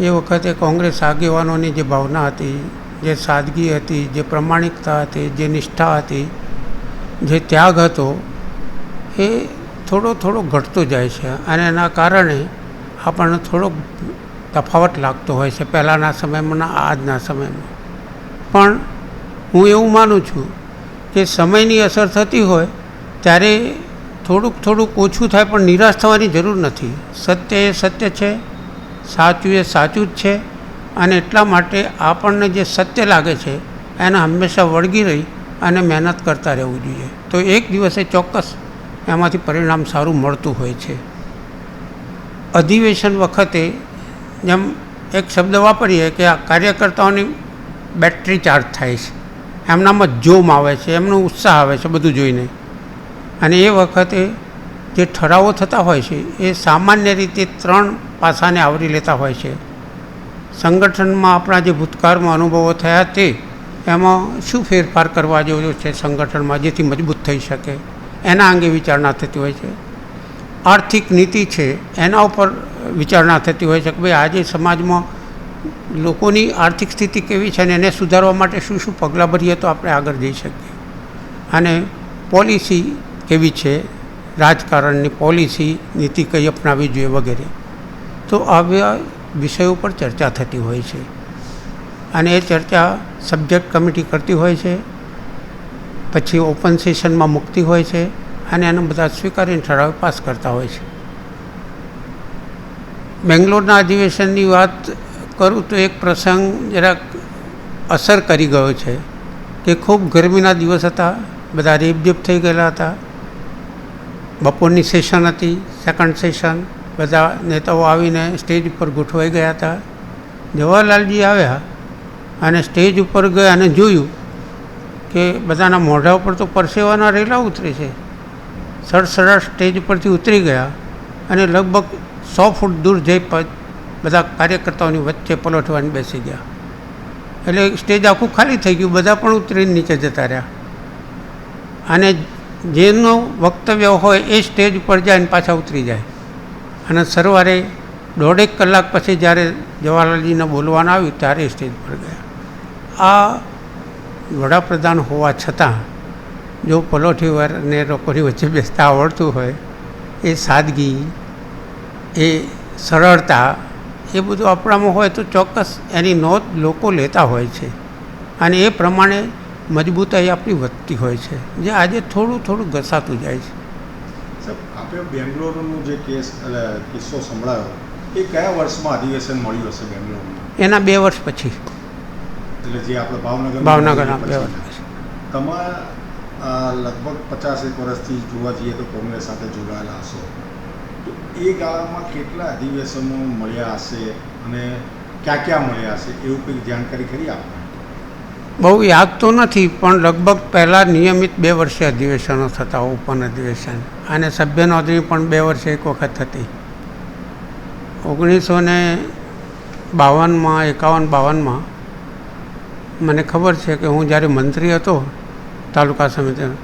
એ વખતે કોંગ્રેસ આગેવાનોની જે ભાવના હતી, જે સાદગી હતી, જે પ્રમાણિકતા હતી, જે નિષ્ઠા હતી, જે ત્યાગ હતો, એ થોડો થોડો ઘટતો જાય છે અને એના કારણે આપણને થોડોક તફાવત લાગતો હોય છે પહેલાંના સમયમાં આજના સમયમાં. પણ હું એવું માનું છું કે સમયની અસર થતી હોય ત્યારે થોડુંક થોડુંક ઓછું થાય પણ નિરાશ થવાની જરૂર નથી. સત્ય એ સત્ય છે. સાચું એ સાચું જ છે અને એટલા માટે આપણને જે સત્ય લાગે છે, એને હંમેશા વળગી રહી અને મહેનત કરતા રહેવું જોઈએ. તો એક દિવસે ચોક્કસ એમાંથી પરિણામ સારું મળતું હોય છે. અધિવેશન વખતે જેમ એક શબ્દ વાપરીએ કે આ કાર્યકર્તાઓની બેટરી ચાર્જ થાય છે. એમનામાં જોમ આવે છે, એમનો ઉત્સાહ આવે છે બધું જોઈને. અને એ વખતે જે ઠરાવો થતા હોય છે, એ સામાન્ય રીતે ત્રણ પાસાને આવરી લેતા હોય છે. સંગઠનમાં આપણા જે ભૂતકાળમાં અનુભવો થયા તે, એમાં શું ફેરફાર કરવા જેવો છે સંગઠનમાં જેથી મજબૂત થઈ શકે? એના અંગે વિચારણા થતી હોય છે. આર્થિક નીતિ છે, એના ઉપર વિચારણા થતી હોય છે કે ભાઈ આજે સમાજમાં લોકોની આર્થિક સ્થિતિ કેવી છે અને એને સુધારવા માટે શું શું પગલાં ભરીએ તો આપણે આગળ જઈ શકીએ. અને પોલિસી કેવી છે? રાજકારણની પોલિસી નીતિ કઈ અપનાવી જોઈએ વગેરે. તો આવા વિષયો પર ચર્ચા થતી હોય છે. અને એ ચર્ચા સબ્જેક્ટ કમિટી કરતી હોય છે, પછી ઓપન સેશનમાં મૂકતી હોય છે અને એને બધા સ્વીકારીને ઠરાવ પાસ કરતા હોય છે. બેંગ્લોરના અધિવેશનની વાત કરું તો એક પ્રસંગ જરાક અસર કરી ગયો છે કે ખૂબ ગરમીના દિવસ હતા, બધા રેપઝેપ થઈ ગયેલા હતા. બપોરની સેશન હતી સેકન્ડ સેશન બધા નેતાઓ આવીને સ્ટેજ ઉપર ગોઠવાઈ ગયા હતા. જવાહરલાલજી આવ્યા અને સ્ટેજ ઉપર ગયા અને જોયું કે બધાના મોઢા ઉપર તો પરસેવાના રેલા ઉતરે છે. સરસરા સ્ટેજ ઉપરથી ઉતરી ગયા અને લગભગ સો ફૂટ દૂર જઈ બધા કાર્યકર્તાઓની વચ્ચે પલોઠવાની બેસી ગયા. એટલે સ્ટેજ આખું ખાલી થઈ ગયું, બધા પણ ઉતરીને નીચે જતા રહ્યા. અને જેનું વક્તવ્ય હોય એ સ્ટેજ ઉપર જાય અને પાછા ઉતરી જાય. અને સરવારે દોઢેક કલાક પછી જ્યારે જવાહરલાલજીને બોલવાનું આવ્યું ત્યારે સ્ટેજ પર ગયા. આ વડાપ્રધાન હોવા છતાં જો પલોઠીવારને લોકોની વચ્ચે બેસતા આવડતું હોય, એ સાદગી, એ સરળતા, એ બધું આપણામાં હોય તો ચોક્કસ એની નોંધ લોકો લેતા હોય છે. અને એ પ્રમાણે મજબૂતાઈ આપણી વધતી હોય છે. જે આજે થોડું થોડું ઘસાતું જાય છે. આપણે બેંગ્લોરનું જે કેસ કિસ્સો સંભળાયો એ કયા વર્ષમાં અધિવેશન મળ્યું હશે બેંગ્લોરનું? એના બે વર્ષ પછી. એટલે જે આપણે ભાવનગર ભાવનગર બે વર્ષ તમારા લગભગ પચાસ એક વર્ષથી જોવા જઈએ તો કોંગ્રેસ સાથે જોડાયેલા હશો. તો એ ગાળામાં કેટલા અધિવેશનો મળ્યા હશે અને ક્યાં ક્યાં મળ્યા હશે એવું કંઈક જાણકારી ખરી આપણે બહુ યાદ તો નથી, પણ લગભગ પહેલાં નિયમિત બે વર્ષે અધિવેશનો થતા ઓપન અધિવેશન. અને સભ્ય નોંધણી પણ બે વર્ષે એક વખત થતી ઓગણીસો ને બાવનમાં, એકાવન બાવનમાં મને ખબર છે કે હું જ્યારે મંત્રી હતો તાલુકા સમિતિનો,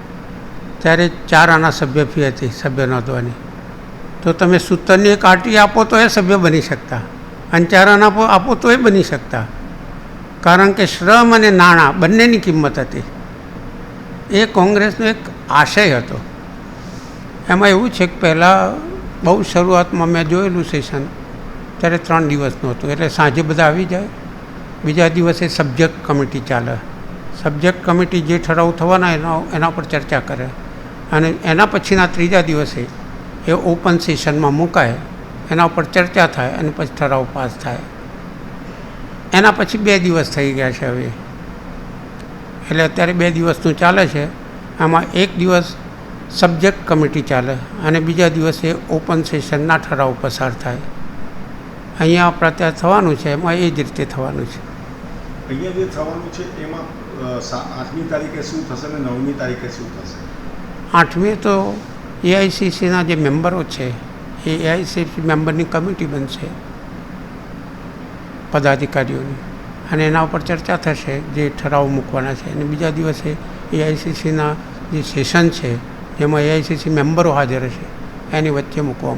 ત્યારે ચાર આના સભ્ય ફી હતી સભ્ય નોંધવાની. તો તમે સૂતરની એક આટી આપો તો એ સભ્ય બની શકતા. અને ચાર આના આપો આપો તો એ બની શકતા. કારણ કે શ્રમ અને નાણાં બંનેની કિંમત હતી. એ કોંગ્રેસનો એક આશય હતો. એમાં એવું છે કે પહેલાં બહુ શરૂઆતમાં મેં જોયેલું સેશન, ત્યારે ત્રણ દિવસનું હતું. એટલે સાંજે બધા આવી જાય. બીજા દિવસે સબ્જેક્ટ કમિટી ચાલે. સબ્જેક્ટ કમિટી જે ઠરાવ થવાના એના એના પર ચર્ચા કરે. અને એના પછીના ત્રીજા દિવસે એ ઓપન સેશનમાં મુકાય. એના ઉપર ચર્ચા થાય અને પછી ઠરાવ પાસ થાય. એના પછી બે દિવસ થઈ ગયા છે હવે. એટલે અત્યારે બે દિવસનું ચાલે છે. આમાં એક દિવસ સબ્જેક્ટ કમિટી ચાલે અને બીજા દિવસે ઓપન સેશનના ઠરાવ પસાર થાય. અહીંયા પ્રત્યાર ત્યાં થવાનું છે એમાં એ જ રીતે થવાનું છે. અહીંયા જે થવાનું છે એમાં આઠમી તારીખે શું થશે અને નવમી તારીખે શું થશે? આઠમી તો એઆઈસીસીના જે મેમ્બરો છે એ એઆઈસીસી મેમ્બરની કમિટી બનશે. પદાધિકારીઓની. અને એના ઉપર ચર્ચા થશે, જે ઠરાવ મૂકવાના છે. અને બીજા દિવસે એઆઈસીસીના જે સેશન છે જેમાં એઆઈસીસી મેમ્બરો હાજર હશે એની વચ્ચે મૂકવામાં